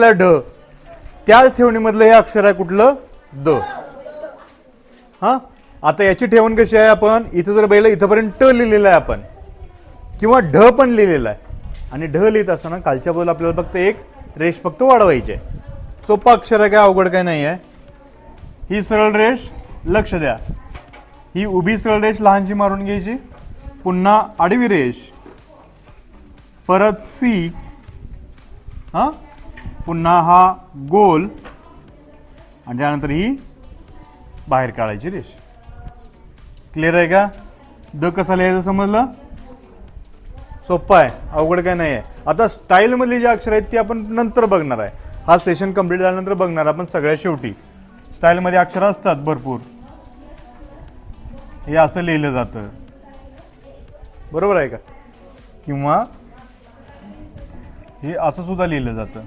लिहिलेलं ढ त्याच ठेवणीमधलं हे अक्षर आहे कुठलं? द. हा? आता याची ठेवण कशी आहे आपण? इथं जर बघितलं इथंपर्यंत ट लिहिलेलं आहे आपण. किंवा ढ पण लिहिलेलं आहे. आणि ढ लिहित असताना कालच्या बद्दल आपल्याला फक्त एक रेष फक्त वाढवायची आहे. सोपा अक्षर आहे काय? अवघड काय नाही आहे ही सरळ रेष लक्ष द्या. ही उभी सरळ रेष लहानशी मारून घ्यायची. पुन्हा आडवी रेष. परत सी. हा? पुन्हा हा गोल आणि त्यानंतर ही बाहेर काढायची रेष. क्लिअर आहे का? द कसा लिहायचं समजलं? सोपं आहे. अवघड काय नाही आहे आता स्टाईलमधली जी अक्षर आहेत ती आपण नंतर बघणार आहे. हा सेशन कंप्लीट झाल्यानंतर बघणार आपण सगळ्या शेवटी. स्टाईलमध्ये अक्षर असतात भरपूर. हे असं लिहिलं जातं. बरोबर आहे का? किंवा हे असं सुद्धा लिहिलं जातं.